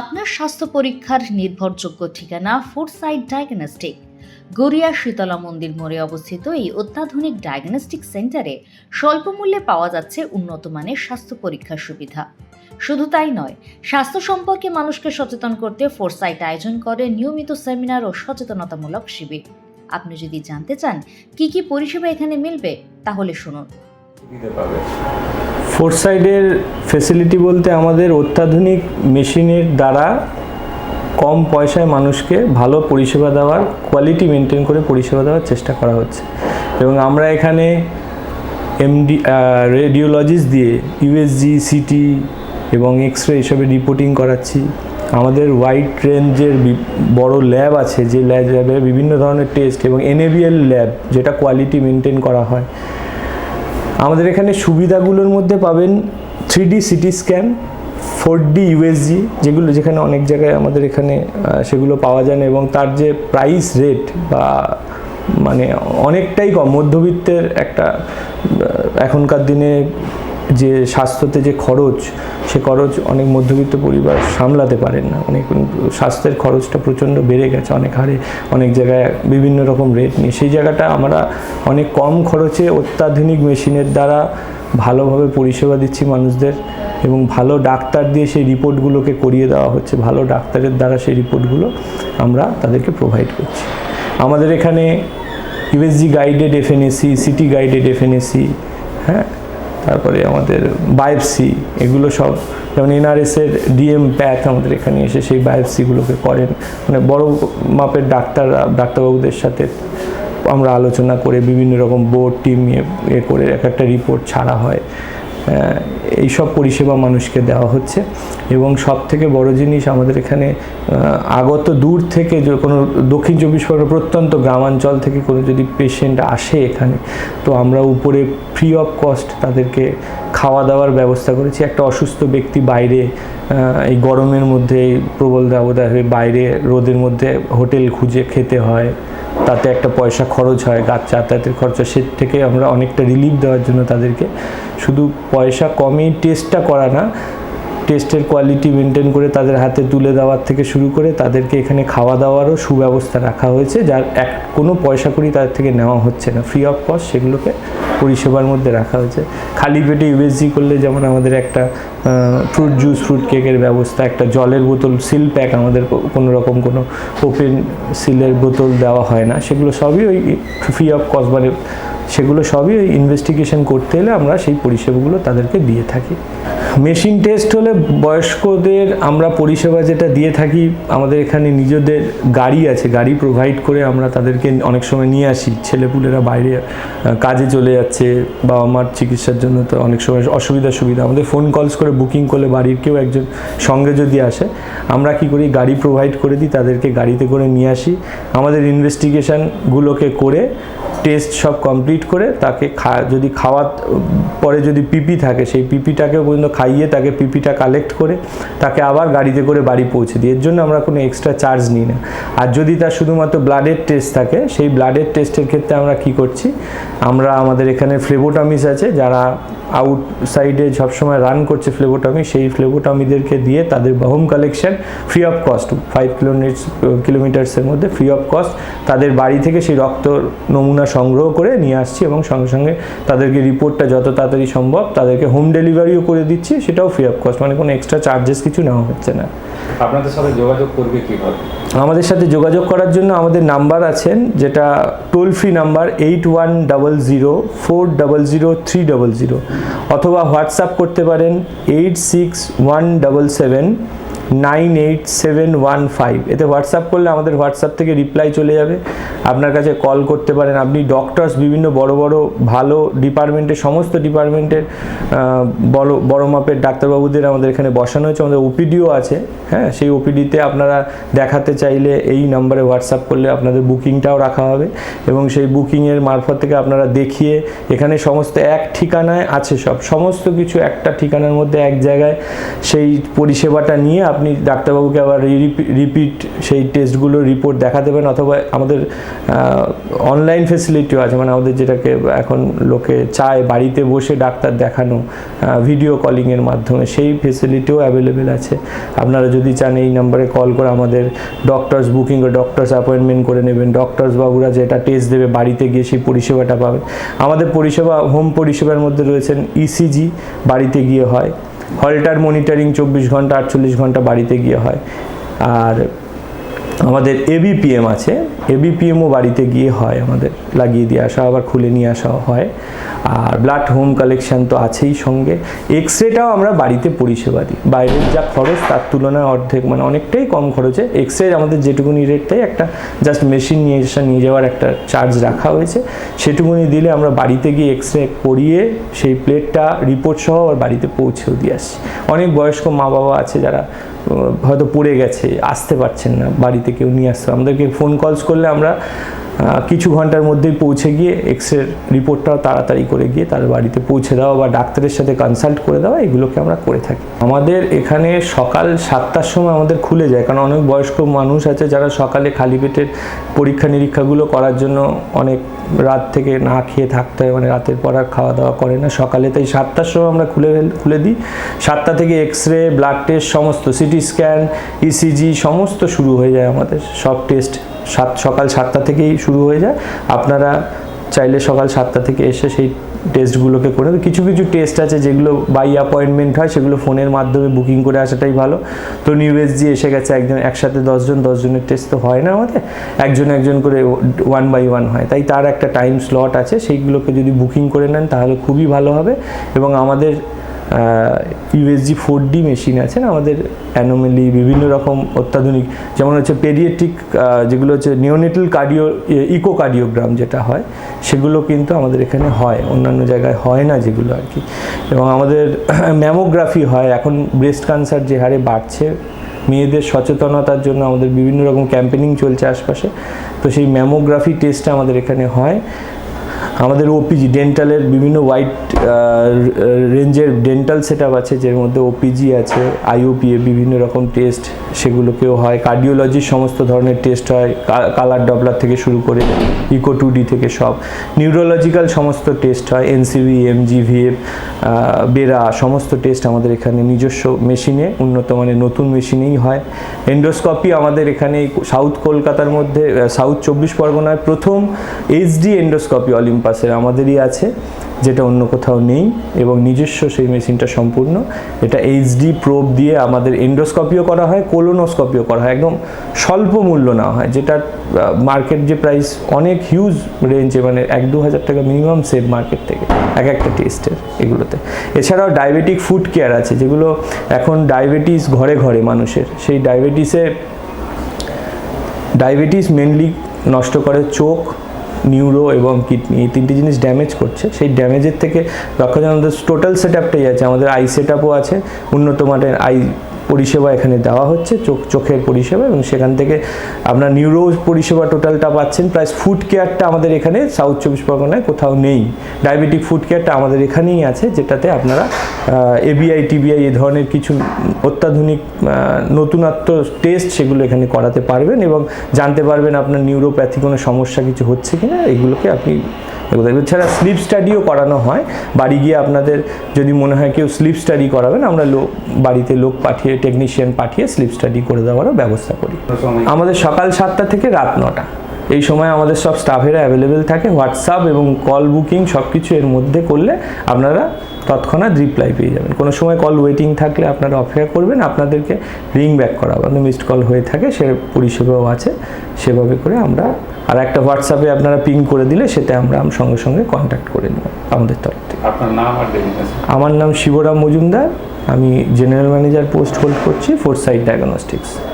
আপনার স্বাস্থ্য পরীক্ষার নির্ভরযোগ্য ঠিকানা ফুডসাইড ডায়াগনস্টিক গড়িয়া শীতলা মন্দির মোড়ে অবস্থিত এই অত্যাধুনিক ডায়াগনস্টিক সেন্টারে স্বল্প মূল্যে পাওয়া যাচ্ছে উন্নত মানের স্বাস্থ্য পরীক্ষার সুবিধা। শুধু তাই নয়, স্বাস্থ্য সম্পর্কে মানুষকে সচেতন করতে ফোরসাইট আয়োজন করে নিয়মিত সেমিনার ও সচেতনতামূলক শিবির। আপনি যদি জানতে চান, কি কি পরিষেবা এখানে মিলবে, তাহলে শুনুন। দিতে পারবে ফোরসাইডের ফেসিলিটি বলতে আমাদের অত্যাধুনিক মেশিনের দ্বারা কম পয়সায় মানুষকে ভালো পরিষেবা দেওয়ার কোয়ালিটি মেনটেন করে পরিষেবা দেওয়ার চেষ্টা করা হচ্ছে। এবং আমরা এখানে এমডি রেডিওলজিস্ট দিয়ে ইউএসজি সিটি এবং এক্স রে এসবের রিপোর্টিং করাচ্ছি। আমাদের ওয়াইড রেঞ্জের বড় ল্যাব আছে, যে ল্যাবে বিভিন্ন ধরনের টেস্ট এবং এনএবিএল ল্যাব যেটা কোয়ালিটি মেনটেন করা হয়। আমাদের এখানে সুবিধাগুলোর মধ্যে পাবেন three D CT scan four D USG যেগুলো যেখানে অনেক জায়গায় আমাদের এখানে সেগুলো পাওয়া যায় না এবং তার যে প্রাইস রেট বা মানে অনেকটাই কম। মধ্যবিত্তের একটা এখনকার দিনে যে স্বাস্থ্যতে যে খরচ, সে খরচ অনেক মধ্যবিত্ত পরিবার সামলাতে পারেন না। অনেক স্বাস্থ্যের খরচটা প্রচণ্ড বেড়ে গেছে, অনেক হারে অনেক জায়গায় বিভিন্ন রকম রেট নিয়ে। সেই জায়গাটা আমরা অনেক কম খরচে অত্যাধুনিক মেশিনের দ্বারা ভালোভাবে পরিষেবা দিচ্ছি মানুষদের এবং ভালো ডাক্তার দিয়ে সেই রিপোর্টগুলোকে করিয়ে দেওয়া হচ্ছে। ভালো ডাক্তারের দ্বারা সেই রিপোর্টগুলো আমরা তাদেরকে প্রোভাইড করছি। আমাদের এখানে USG guided FNAC CT guided FNAC হ্যাঁ? তারপরে আমাদের বায়োপসি এগুলো সব, যেমন এনআরএসের ডিএম প্যাথ আমাদের এখানে এসে সেই বায়োপসিগুলোকে করেন। মানে বড় মাপের ডাক্তার, ডাক্তারবাবুদের সাথে আমরা আলোচনা করে বিভিন্ন রকম বোর্ড টিম নিয়ে এ করে এক একটা রিপোর্ট ছাড়া হয়। এইসব পরিষেবা মানুষকে দেওয়া হচ্ছে। এবং সব থেকে বড় জিনিস আমাদের এখানে আগত দূর থেকে যে কোনো দক্ষিণ চব্বিশ পরগনা প্রত্যন্ত গ্রামাঞ্চল থেকে কোনো যদি পেশেন্ট আসে এখানে, তো আমরা উপরে ফ্রি অফ কস্ট তাদেরকে খাওয়া দাওয়ার ব্যবস্থা করেছি। একটা অসুস্থ ব্যক্তি বাইরে এই গরমের মধ্যে প্রবল দাবদাহে বাইরে রোদের মধ্যে হোটেল খুঁজে খেতে হয়। তাতে একটা পয়সা খরচ হয়, গাছ যাতায়াতের খরচা সে থেকে আমরা অনেকটা রিলিফ দেওয়ার জন্য তাদেরকে। শুধু পয়সা কমই টেস্টটা করা না টেস্টের কোয়ালিটি মেনটেন করে তাদের হাতে তুলে দেওয়ার থেকে শুরু করে তাদেরকে এখানে খাওয়া দাওয়ারও সুব্যবস্থা রাখা হয়েছে, যার এক, কোনো পয়সা করি তাদের থেকে নেওয়া হচ্ছে না। ফ্রি অফ কস্ট সেগুলোকে পরিষেবার মধ্যে রাখা হয়েছে। খালি পেটে ইউএসজি করলে যেমন আমাদের একটা ফ্রুট জুস ফ্রুট কেকের ব্যবস্থা, একটা জলের বোতল সিল প্যাক আমাদের কোনো রকম কোনো ওপেন সিলের বোতল দেওয়া হয় না। সেগুলো সবই ওই ফ্রি অফ কস্ট মানে সেগুলো সবই ওই ইনভেস্টিগেশন করতে এলে আমরা সেই পরিষেবাগুলো তাদেরকে দিয়ে থাকি। মেশিন টেস্ট হলে বয়স্কদের আমরা পরিষেবা যেটা দিয়ে থাকি, আমাদের এখানে নিজেদের গাড়ি আছে, গাড়ি প্রোভাইড করে আমরা তাদেরকে অনেক সময় নিয়ে আসি। ছেলেপুলেরা বাইরে কাজে চলে যাচ্ছে, বাবা মার চিকিৎসার জন্য তো অনেক সময় অসুবিধা সুবিধা। আমাদের ফোন কলস করে বুকিং করলে বাড়ির কেউ একজন সঙ্গে যদি আসে, আমরা কি করি, গাড়ি প্রোভাইড করে দিই, তাদেরকে গাড়িতে করে নিয়ে আসি। আমাদের ইনভেস্টিগেশনগুলোকে করে টেস্ট সব কমপ্লিট করে তাকে খা, যদি খাওয়া, পরে যদি পিপি থাকে, সেই পিপিটাকে পর্যন্ত খাইয়ে তাকে পিপিটা কালেক্ট করে তাকে আবার গাড়িতে করে বাড়ি পৌঁছে দিই। এর জন্য আমরা কোনো এক্সট্রা চার্জ নিই না। আর যদি তার শুধুমাত্র ব্লাডের টেস্ট থাকে, সেই ব্লাডের টেস্টের ক্ষেত্রে আমরা কি করছি? আমরা আমাদের এখানে ফ্লেবোটমিস আছে, যারা আউটসাইডে সবসময় রান করছে ফ্লেবোটমি সেই ফ্লেবোটমিদেরকে দিয়ে তাদের home collection free of cost five kilometre কিলোমিটার্সের মধ্যে ফ্রি অফ কস্ট তাদের বাড়ি থেকে সেই রক্ত নমুনা সংগ্রহ করে নিয়ে আসছি এবং সঙ্গে সঙ্গে তাদেরকে রিপোর্টটা যত তাড়াতাড়ি সম্ভব তাদেরকে হোম ডেলিভারিও করে দিচ্ছি সেটাও ফ্রি অফ কস্ট মানে কোনো এক্সট্রা চার্জেস কিছু নেওয়া হচ্ছে না। আপনাদের সাথে যোগাযোগ করবে কীভাবে? আমাদের সাথে যোগাযোগ করার জন্য আমাদের নাম্বার আছেন যেটা toll free number eight one double zero four double zero three double zero অথবা হোয়াটসঅ্যাপ করতে পারেন eight six one double seven nine eight seven one five. এতে হোয়াটসঅ্যাপ করলে আমাদের হোয়াটসঅ্যাপ থেকে রিপ্লাই চলে যাবে। আপনার কাছে কল করতে পারেন। আপনি ডক্টরস বিভিন্ন বড় বড়, ভালো ডিপার্টমেন্টের, সমস্ত ডিপার্টমেন্টের বড় বড় মাপের ডাক্তারবাবুদের আমাদের এখানে বসানো হয়েছে। আমাদের ওপিডিও আছে। হ্যাঁ সেই ওপিডিতে আপনারা দেখাতে চাইলে এই নম্বরে হোয়াটসঅ্যাপ করলে আপনাদের বুকিংটাও রাখা হবে এবং সেই বুকিংয়ের মারফত থেকে আপনারা দেখিয়ে এখানে সমস্ত এক ঠিকানায় আছে সব। সমস্ত কিছু একটা ঠিকানার মধ্যে এক জায়গায় সেই পরিষেবাটা নিয়ে আপনি ডাক্তারবাবুকে আবার রিপিট সেই টেস্টগুলোর রিপোর্ট দেখাতে পারেন অথবা আমাদের অনলাইন ফেসিলিটিও আছে। মানে আমাদের যেটাকে এখন লোকে চায় বাড়িতে বসে ডাক্তার দেখানো ভিডিও কলিংয়ের মাধ্যমে। সেই ফেসিলিটিও অ্যাভেলেবেল আছে। আপনারা যদি চান এই নাম্বারে কল করে আমাদের ডক্টরস বুকিং ও ডক্টরস অ্যাপয়েন্টমেন্ট করে নেবেন। ডক্টরস বাবুরা যেটা টেস্ট দেবে, বাড়িতে গিয়ে সেই পরিষেবাটা পাবেন আমাদের পরিষেবা হোম পরিষেবার মধ্যে রয়েছেন ইসিজি বাড়িতে গিয়ে হয়। হলটার মনিটরিং চব্বিশ ঘণ্টা আটচল্লিশ ঘণ্টা বাড়িতে গিয়ে হয়। আর আমাদের এবিপিএম আছে। এবিপিএমও বাড়িতে গিয়ে হয় আমাদের। লাগিয়ে দিয়ে আসা, আবার খুলে নিয়ে আসা হয়। আর ব্লাড হোম কালেকশন তো আছেই সঙ্গে। এক্স রেটাও আমরা বাড়িতে পরিষেবা দিই। বাইরের যা খরচ, তার তুলনায় অর্ধেক মানে অনেকটাই কম খরচে। এক্স রে আমাদের যেটুকুনি রেটটাই একটা জাস্ট মেশিন নিয়ে এসে নিয়ে যাওয়ার একটা চার্জ রাখা হয়েছে। সেটুকুনি দিলে আমরা বাড়িতে গিয়ে এক্স রে করিয়ে সেই প্লেটটা রিপোর্ট সহ আবার বাড়িতে পৌঁছেও দিয়ে আসছি। অনেক বয়স্ক মা বাবা আছে যারা হয়তো পড়ে গেছে, আসতে পারছেন না, বাড়িতে কেউ নিয়ে আসতে আমাদেরকে ফোন কলস করলে আমরা কিছু ঘণ্টার মধ্যেই পৌঁছে গিয়ে এক্স রে রিপোর্টটাও তাড়াতাড়ি করে গিয়ে তার বাড়িতে পৌঁছে দেওয়া বা ডাক্তারের সাথে কনসাল্ট করে দেওয়া, এগুলোকে আমরা করে থাকি। আমাদের এখানে সকাল সাতটার সময় আমাদের খুলে যায়, কারণ অনেক বয়স্ক মানুষ আছে যারা সকালে খালি পেটের পরীক্ষা নিরীক্ষাগুলো করার জন্য অনেক রাত থেকে না খেয়ে থাকতে হয় মানে রাতের পর আর খাওয়া দাওয়া করে না। সকালে তাই সাতটার সময় আমরা খুলে খুলে দিই। সাতটা থেকে এক্স রে ব্লাড টেস্ট সমস্ত সিটি স্ক্যান ইসিজি সমস্ত শুরু হয়ে যায় আমাদের। সব টেস্ট সাত, সকাল সাতটা থেকেই শুরু হয়ে যায়। আপনারা চাইলে সকাল সাতটা থেকে এসে সেই টেস্টগুলোকে করে। কিছু কিছু টেস্ট আছে যেগুলো বাই অ্যাপয়েন্টমেন্ট হয়, সেগুলো ফোনের মাধ্যমে বুকিং করে আসাটাই ভালো। তো নিউ এসজি এসে গেছে একজন, একসাথে দশজন, দশজনের টেস্ট তো হয় না আমাদের। একজন একজন করে ওয়ান বাই ওয়ান হয়। তাই তার একটা টাইম স্লট আছে। সেইগুলোকে যদি বুকিং করে নেন, তাহলে খুবই ভালো হবে। এবং আমাদের ইউএসজি ফোর ডি মেশিন আছে না? আমাদের অ্যানোমেলি বিভিন্ন রকম অত্যাধুনিক, যেমন হচ্ছে পেডিয়েট্রিক যেগুলো হচ্ছে নিওনেটাল কার্ডিও ইকো কার্ডিওগ্রাম যেটা হয়, সেগুলো কিন্তু আমাদের এখানে হয়, অন্যান্য জায়গায় হয় না যেগুলো আর কি। এবং আমাদের ম্যামোগ্রাফি হয়, এখন ব্রেস্ট ক্যান্সার যে হারে বাড়ছে, মেয়েদের সচেতনতার জন্য আমাদের বিভিন্ন রকম ক্যাম্পেনিং চলছে আশপাশে, তো সেই ম্যামোগ্রাফি টেস্টটা আমাদের এখানে হয়। আমাদের ওপিজি ডেন্টালের বিভিন্ন হোয়াইট রেঞ্জের ডেন্টাল সেট আছে, যার মধ্যে ওপিজি আছে আইওপিএ বিভিন্ন রকম টেস্ট সেগুলোকেও হয়। কার্ডিওলজির সমস্ত ধরনের টেস্ট হয় কালার ডবলার থেকে শুরু করে ইকো টু ডি থেকে সব। নিউরোলজিক্যাল সমস্ত টেস্ট হয় এনসিভি এমজি ভিএফ বেরা সমস্ত টেস্ট আমাদের এখানে নিজস্ব মেশিনে উন্নত মানের নতুন মেশিনেই হয়। এন্ডোস্কপি আমাদের এখানে সাউথ কলকাতার মধ্যে সাউথ চব্বিশ পরগনায় প্রথম এইচডি এন্ডোস্কপি অলিম্পাসের আমাদেরই আছে, যেটা অন্য কোথাও নেই এবং নিজস্ব সেই মেশিনটা সম্পূর্ণ। এটা এইচডি প্রোব দিয়ে আমাদের এন্ডোস্কপিও করা হয় কোলোনোস্কপিও করা হয়। একদম স্বল্প মূল্য নেওয়া হয় যেটা মার্কেট যে প্রাইস অনেক হিউজ রেঞ্জে মানে এক দু হাজার টাকা মিনিমাম সেভ মার্কেট থেকে, এক একটা টেস্টের এগুলোতে। এছাড়াও ডায়াবেটিক ফুড কেয়ার আছে, যেগুলো এখন ডায়াবেটিস ঘরে ঘরে মানুষের। সেই ডায়াবেটিসে ডায়াবেটিস মেনলি নষ্ট করে চোখ নিউরো এবং কিডনি এই তিনটি জিনিস ড্যামেজ করছে। সেই ড্যামেজের থেকে রক্ষা আমাদের টোটাল সেট আপটাই আছে। আমাদের আই সেট আপও আছে। উন্নত মানের আই পরিষেবা এখানে দেওয়া হচ্ছে, চোখ, চোখের পরিষেবা এবং সেখান থেকে আপনার নিউরো পরিষেবা টোটালটা পাচ্ছেন। প্লাস ফুড কেয়ারটা আমাদের এখানে সাউথ চব্বিশ পরগনায় কোথাও নেই। ডায়াবেটিক ফুড কেয়ারটা আমাদের এখানেই আছে, যেটাতে আপনারা এবিআই টিবিআই এ ধরনের কিছু অত্যাধুনিক নতুনত্ব টেস্ট সেগুলো এখানে করাতে পারবেন এবং জানতে পারবেন আপনার নিউরোপ্যাথি কোনো সমস্যা কিছু হচ্ছে কিনা। এগুলোকে আপনি এগুলো এছাড়া স্লিপ স্টাডিও করানো হয়। বাড়ি গিয়ে আপনাদের যদি মনে হয় কেউ স্লিপ স্টাডি করাবেন আমরা লোক বাড়িতে লোক পাঠিয়ে টেকনিশিয়ান পাঠিয়ে স্লিপ স্টাডি করে দেওয়ারও ব্যবস্থা করি। আমাদের সকাল সাতটা থেকে রাত নটা। এই সময় আমাদের সব স্টাফেরা অ্যাভেলেবেল থাকে হোয়াটসঅ্যাপ এবং কল বুকিং সব কিছু এর মধ্যে করলে আপনারা তৎক্ষণাৎ রিপ্লাই পেয়ে যাবেন। কোনো সময় কল ওয়েটিং থাকলে আপনারা অপেক্ষা করবেন আপনাদেরকে রিং ব্যাক করা হবে মিসড কল হয়ে থাকে সে পরিষেবাও আছে সেভাবে করে আমরা আর একটা হোয়াটসঅ্যাপে আপনারা পিং করে দিলে সেটা আমরা সঙ্গে সঙ্গে কন্ট্যাক্ট করে নেব আমাদের তরফ থেকে। আমার নাম শিবরাম মজুমদার আমি জেনারেল ম্যানেজার পোস্ট হোল্ড করছি ফোর সাইড ডায়াগনস্টিক্স